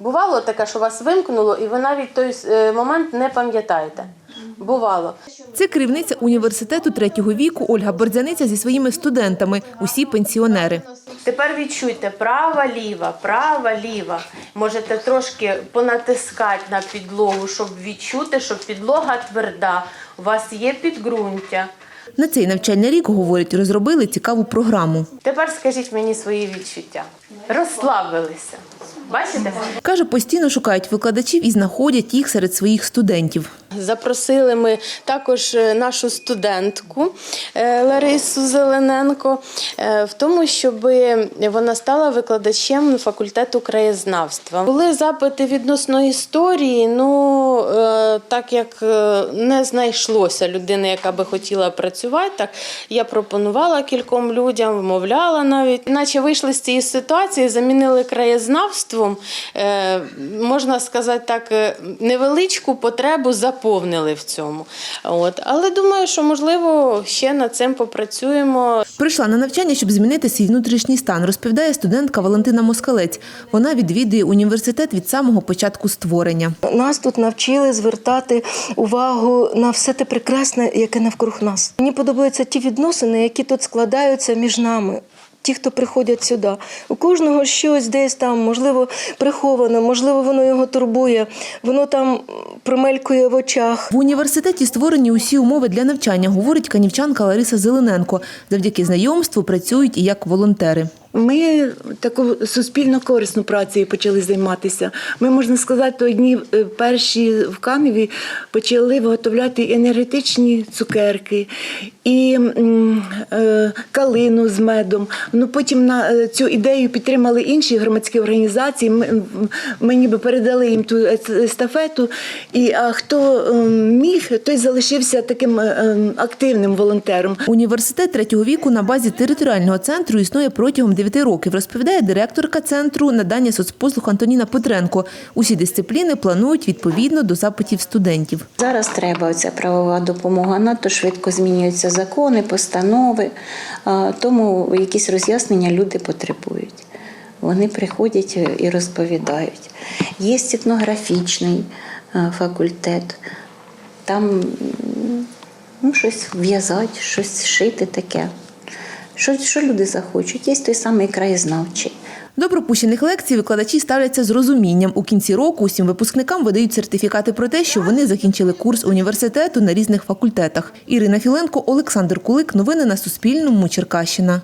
Бувало таке, що вас вимкнуло, і ви навіть той е, момент не пам'ятаєте. Бувало. Це керівниця університету третього віку Ольга Борзяниця зі своїми студентами, усі пенсіонери. Тепер відчуйте права, ліва, права, ліва. Можете трошки понатискати на підлогу, щоб відчути, що підлога тверда. У вас є підґрунтя. На цей навчальний рік, говорить, розробили цікаву програму. Тепер скажіть мені свої відчуття. Розслабилися. Бачите? Каже, постійно шукають викладачів і знаходять їх серед своїх студентів. Запросили ми також е, нашу студентку е, Ларису Зелененко е, в тому, щоб вона стала викладачем факультету краєзнавства. Були запити відносно історії. Ну так як не знайшлося людини, яка би хотіла працювати, так я пропонувала кільком людям, вмовляла навіть. Наче вийшли з цієї ситуації, замінили краєзнавством. Можна сказати так, невеличку потребу заповнили в цьому. От. Але думаю, що можливо ще над цим попрацюємо. Прийшла на навчання, щоб змінити свій внутрішній стан, розповідає студентка Валентина Москалець. Вона відвідує університет від самого початку створення. Нас тут навчили звертати увагу на все те прекрасне, яке навкруг нас. Мені подобаються ті відносини, які тут складаються між нами. Ті, хто приходять сюди, у кожного щось десь там, можливо, приховано, можливо, воно його турбує, воно там промелькує в очах. В університеті створені усі умови для навчання, говорить канівчанка Лариса Зелененко. Завдяки знайомству працюють і як волонтери. Ми таку суспільно корисну працею почали займатися. Ми, можна сказати, одні е, перші в Каневі почали виготовляти енергетичні цукерки і е, калину з медом. Ну потім на е, цю ідею підтримали інші громадські організації. Ми, ми ніби передали їм ту естафету. І а хто міг, той залишився таким ем, активним волонтером. Університет третього віку на базі територіального центру існує протягом 9 років, розповідає директорка центру надання соцпослуг Антоніна Петренко. Усі дисципліни планують відповідно до запитів студентів. Зараз треба ця правова допомога. Надто швидко змінюються закони, постанови, тому якісь роз'яснення люди потребують. Вони приходять і розповідають. Є етнографічний факультет, там ну, щось в'язати, щось шити таке. Що, що люди захочуть? Є той самий краєзнавчий. До пропущених лекцій викладачі ставляться з розумінням. У кінці року усім випускникам видають сертифікати про те, що вони закінчили курс університету на різних факультетах. Ірина Філенко, Олександр Кулик. Новини на Суспільному. Черкащина.